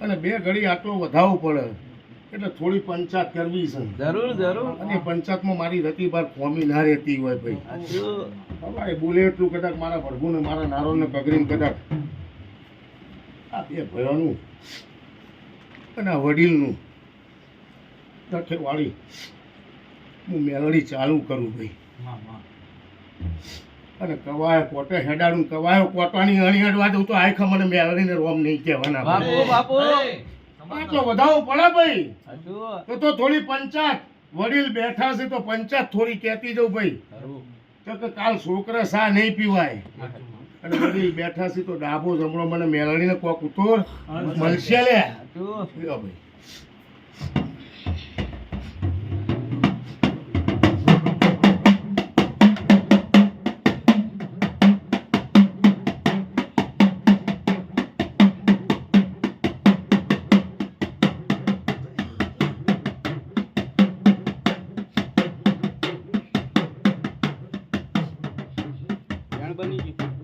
અને બે ઘડી આટલો વધાવવો પડે. એટલે થોડી પંચાયત કરવી છે. જરૂર જરૂર. અને પંચાયતમાં મારી રતી બાર કોમી ના રહેતી હોય ભાઈ. હવે એટલું કદાચ મારા ભડગુને મારા નારોને પગરીને કદાચ. આ બે ભયોનું અને આ વડીલનું દઠે વાળી હું મેળડી ચાલુ કરું ભાઈ. અને કવાય કોટે હેડાડું કવાયો કોટાની અણી અડવા દઉં તો આખા મને મેળવીને રોમ નહીં કહેવાના બાપુ. બાપુ. આટલો વધાવો પડે ભાઈ. તો તો થોડી પંચાયત વડીલ બેઠા છે તો પંચાયત થોડી કહેતી જવું ભાઈ. તો કે કાલ છોકરા સા નહીં પીવાય. અને વડીલ બેઠા છે તો ડાબો જમણો મને મેળવીને કોક ઉતોર મળશે લે. ભાઈ. બની ગયું.